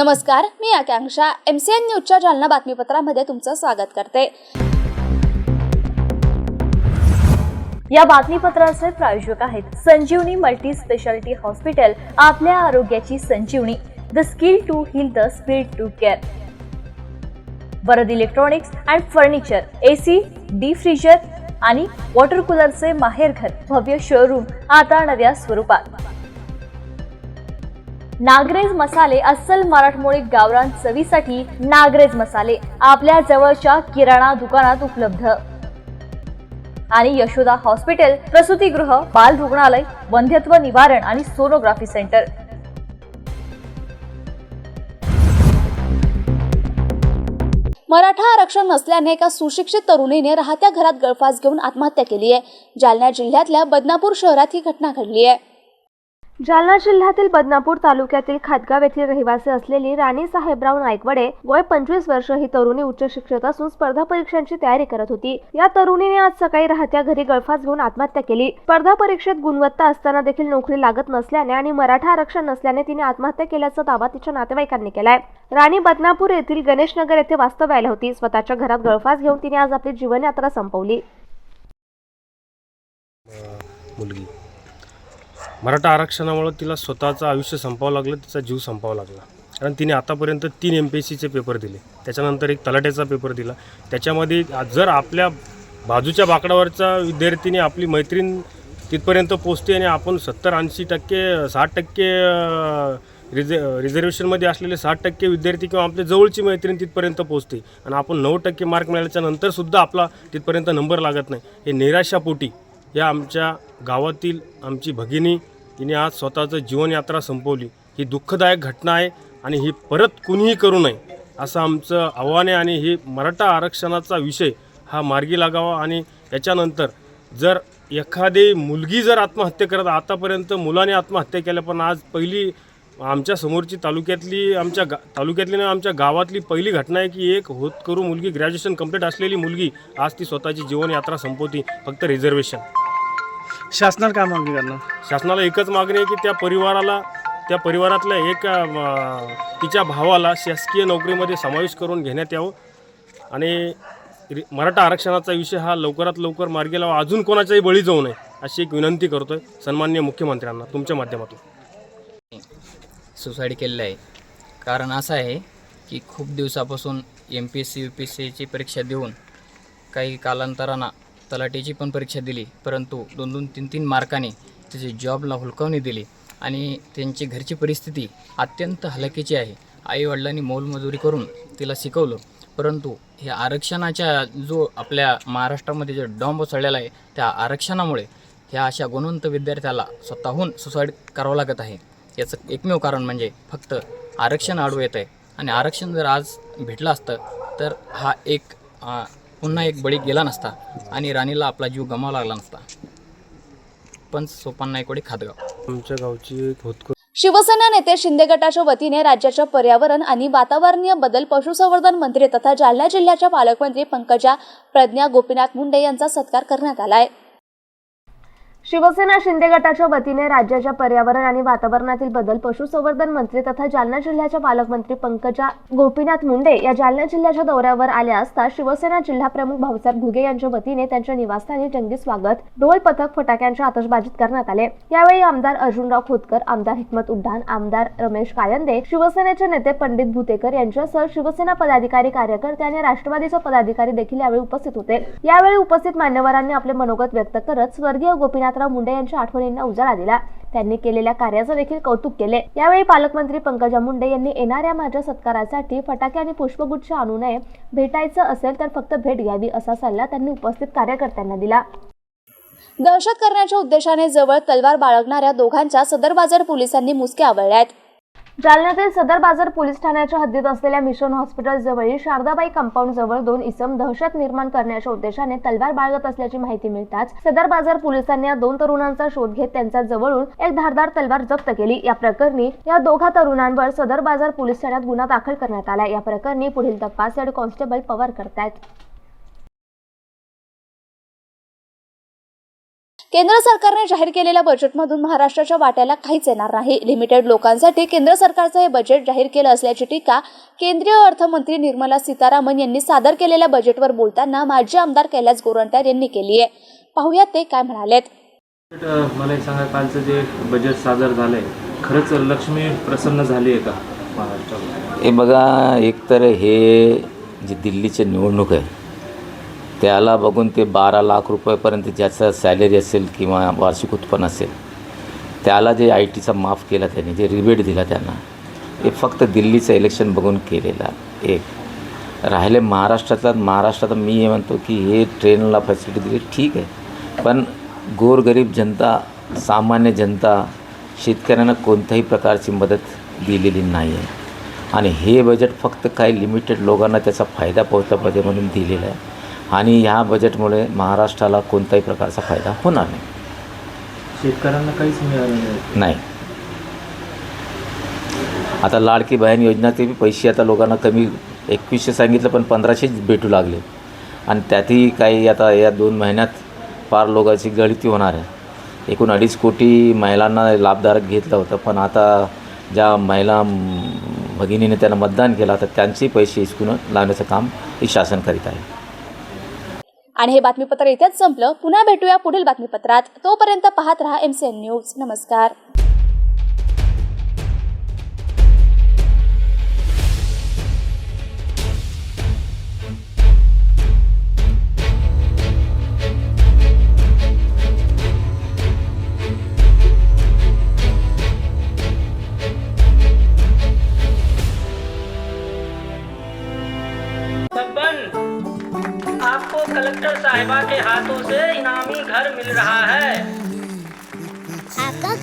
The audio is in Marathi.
नमस्कार मी आकांक्षा. एम सी एन न्यूजच्या जालना बातमीपत्रामध्ये तुमचं स्वागत करते. या बातमीपत्राचे प्रायोजक आहेत संजीवनी मल्टी स्पेशालिटी हॉस्पिटल आपल्या आरोग्याची संजीवनी. The skill to heal the speed to care Varad electronics and furniture A C D freezer आणि वॉटर कूलरचे माहेरघर भव्य शोरूम आता नव्या स्वरूपात. नागरेज मसाले अस्सल मराठमोळी गावरान चवीसाठी नागरेज मसाले आपल्या जवळच्या किराणा दुकानात उपलब्ध. आणि यशोदा हॉस्पिटल प्रसूतीगृह बाल रुग्णालय वंध्यत्व निवारण आणि सोनोग्राफी सेंटर. मराठा आरक्षण नसल्याने एका सुशिक्षित तरुणीने राहत्या घरात गळफास घेऊन आत्महत्या केली आहे. जालना जिल्ह्यातल्या बदनापूर शहरात ही घटना घडली आहे. जालना जिल्ह्यातील बदनापूर तालुक्यातील खातगाव येथील रहिवासी असलेली राणी साहेबराव नायकवडे वय पंचवीस वर्ष ही तरुणी उच्च शिक्षित असून स्पर्धा परीक्षांची तयारी करत होती. या तरुणीने आज सकाळी राहत्या घरी गळफास घेऊन आत्महत्या केली. स्पर्धा परीक्षेत गुणवत्ता असताना देखील नोकरी लागत नसल्याने आणि मराठा आरक्षण नसल्याने तिने आत्महत्या केल्याचा दावा तिच्या नातेवाईकांनी केलाय. राणी बदनापूर येथील गणेशनगर येथे वास्तव्याला होती. स्वतःच्या घरात गळफास घेऊन तिने आज आपली जीवनयात्रा संपवली. मुलगी. मराठा आरक्षणामुळं तिला स्वतःचं आयुष्य संपावं लागलं तिचा जीव संपावा लागला. कारण तिने आतापर्यंत तीन एम पी एस सीचे पेपर दिले. त्याच्यानंतर एक तलाट्याचा पेपर दिला. त्याच्यामध्ये जर आपल्या बाजूच्या बाकडावरचा विद्यार्थीने आपली मैत्रीण तिथपर्यंत पोचते आणि आपण सत्तर ऐंशी टक्के साठ टक्के रिज रिझे रिझर्वेशनमध्ये असलेले साठ टक्के विद्यार्थी किंवा आपल्या जवळची मैत्रीण तिथपर्यंत पोचते. आणि आपण नऊ टक्के मार्क मिळाल्याच्या नंतरसुद्धा आपला तिथपर्यंत नंबर लागत नाही. हे निराशापोटी या आमच्या गावातील आमची भगिनी तिने आज स्वतःचं जीवनयात्रा संपवली. ही दुःखदायक घटना आहे आणि ही परत कुणीही करू नये असं आमचं आव्हान आहे आणि ही मराठा आरक्षणाचा विषय हा मार्गी लागावा आणि याच्यानंतर जर एखादी मुलगी जर आत्महत्या करत आतापर्यंत मुलाने आत्महत्या केल्या पण आज पहिली आमच्या समोरची तालुक्यातली आमच्या गा तालुक्यातली ना आमच्या गावातली पहिली घटना आहे की एक होत करू मुलगी ग्रॅज्युएशन कंप्लीट असलेली मुलगी आज ती स्वतःची जीवनयात्रा संपवती फक्त रिझर्वेशन. शासनाला काय मागणी करणार? शासनाला एकच मागणी आहे की त्या परिवाराला त्या परिवारातल्या एक अं, तिच्या भावाला शासकीय नोकरीमध्ये समावेश करून घेण्यात यावं. आणि रि- मराठा आरक्षणाचा विषय हा लवकरात लवकर मार्गी लावा. अजून कोणाच्याही बळी जाऊ नये अशी एक विनंती करतोय सन्मान्य मुख्यमंत्र्यांना तुमच्या माध्यमातून. सुसाईड केलेलं आहे. कारण असं आहे की खूप दिवसापासून M P S C U P S सीची परीक्षा देऊन काही कालांतरानं तलाठीची पण परीक्षा दिली परंतु दोन दोन तीन तीन मार्काने त्याची जॉबला हुलकावणी दिली आणि त्यांची घरची परिस्थिती अत्यंत हलकीची आहे. आईवडिलांनी मोलमजुरी करून तिला शिकवलं परंतु हे आरक्षणाच्या जो आपल्या महाराष्ट्रामध्ये जो डॉम्ब चढलेला आहे त्या आरक्षणामुळे ह्या अशा गुणवंत विद्यार्थ्याला स्वतःहून सुसाईड करावं लागत आहे. याचं एकमेव कारण म्हणजे फक्त आरक्षण आडवं येत आहे आणि आरक्षण जर आज भेटलं असतं तर हा एक पुन्हा एक बळी गेला नसता आणि राणीला आपला जीव गमावा लागला नसता. पण सोपान नायकवाडी खातगाव. आमच्या गावची शिवसेना नेते शिंदे गटाच्या वतीने राज्याच्या पर्यावरण आणि वातावरणीय बदल पशुसंवर्धन मंत्री तथा जालना जिल्ह्याच्या पालकमंत्री पंकजा प्रज्ञा गोपीनाथ मुंडे यांचा सत्कार करण्यात आलाय शिवसेना शिंदे गटाच्या वतीने राज्याच्या पर्यावरण आणि वातावरणातील बदल पशुसंवर्धन मंत्री तथा जालना जिल्ह्याच्या पालकमंत्री पंकजा गोपीनाथ मुंडे या जालना जिल्ह्याच्या दौऱ्यावर आल्या असता शिवसेना जिल्हा प्रमुख भाऊसाहेब घुगे यांच्या वतीने त्यांच्या निवासस्थानी जंगी स्वागत ढोल पथक फटाक्यांच्या आतषबाजीत करण्यात आले. यावेळी आमदार अर्जुनराव खोतकर आमदार हिकमत उड्डाण आमदार रमेश कायंदे शिवसेनेचे नेते पंडित भुतेकर यांच्यासह शिवसेना पदाधिकारी कार्यकर्ते आणि राष्ट्रवादीचे पदाधिकारी देखील यावेळी उपस्थित होते. यावेळी उपस्थित मान्यवरांनी आपले मनोगत व्यक्त करत स्वर्गीय गोपीनाथ गोपीनाथराव मुंडे यांच्या आठवणींना उजाळा दिला. त्यांनी केलेल्या कार्याचं देखील कौतुक केले. यावेळी पालकमंत्री पंकजा मुंडे यांनी येणाऱ्या माझ्या सत्कारासाठी फटाके आणि पुष्पगुच्छ आणू नये भेटायचं असेल तर फक्त भेट घ्यावी असा सल्ला त्यांनी उपस्थित कार्यकर्त्यांना दिला. दहशत करण्याच्या उद्देशाने जवळ तलवार बाळगणाऱ्या दोघांच्या सदर बाजार पोलिसांनी मुसके आवळल्यात जालन्यातील सदर बाजार पोलीस ठाण्याच्या हद्दीत असलेल्या मिशन हॉस्पिटल जवळील शारदाबाई कंपाऊंड जवळ दोन इसम दहशत निर्माण करण्याच्या उद्देशाने तलवार बाळगत असल्याची माहिती मिळताच सदर बाजार पोलिसांनी या दोन तरुणांचा शोध घेत त्यांच्या जवळून एक धारदार तलवार जप्त केली. या प्रकरणी या दोघा तरुणांवर सदर बाजार पोलीस ठाण्यात गुन्हा दाखल करण्यात आला. या प्रकरणी पुढील तपास हेड कॉन्स्टेबल पवार करतायत. केंद्र सरकारने जाहीर केलेल्या बजेटमधून महाराष्ट्राच्या वाट्याला काहीच येणार नाही. लिमिटेड लोकांसाठी केंद्र सरकारचं हे बजेट जाहीर केलं असल्याची टीका केंद्रीय अर्थमंत्री निर्मला सीतारामन यांनी सादर केलेल्या बजेटवर बोलताना माजी आमदार कैलास गोरंट्याल यांनी केली आहे. पाहुयात ते काय म्हणालेत. मला एक सांगा कालचं जे बजेट सादर झालं आहे खरंच लक्ष्मी प्रसन्न झाली आहे का महाराष्ट्रात हे बघा एकतर हे जे दिल्लीचे निवडणूक आहे त्याला बघून ते बारा लाख रुपयापर्यंत ज्याचं सॅलरी असेल किंवा वार्षिक उत्पन्न असेल त्याला जे आय टीचा माफ केला त्यांनी जे रिबेट दिला त्यांना हे फक्त दिल्लीचं इलेक्शन बघून केलेलं एक. राहिले महाराष्ट्रातला महाराष्ट्रात मी हे म्हणतो की हे ट्रेनला फॅसिलिटी दिली ठीक आहे. पण गोरगरीब जनता सामान्य जनता शेतकऱ्यांना कोणत्याही प्रकारची मदत दिलेली नाही आहे. आणि हे बजेट फक्त काही लिमिटेड लोकांना त्याचा फायदा पोहोचला पाहिजे म्हणून दिलेलं आहे. आणि ह्या बजेटमुळे महाराष्ट्राला कोणत्याही प्रकारचा फायदा होणार नाही. शेतकऱ्यांना काहीच मिळालं नाही. नाही. आता लाडकी बहीण योजना ते बी पैसे आता लोकांना कमी एकवीसशे सांगितलं पण पंधराशेच भेटू लागले. आणि त्यातही काही आता या दोन महिन्यात फार लोकांची गळती होणार आहे. एकूण अडीच कोटी महिलांना लाभधारक घेतलं होतं पण आता ज्या महिला भगिनीने त्यांना मतदान केलं तर त्यांचे पैसे हिसकून लावण्याचं काम हे शासन करीत आहे. आणि हे बातमीपत्र इथेच संपलं. पुन्हा भेटूया पुढील बातमीपत्रात. तोपर्यंत पाहत रहा एम सी एन न्यूज नमस्कार.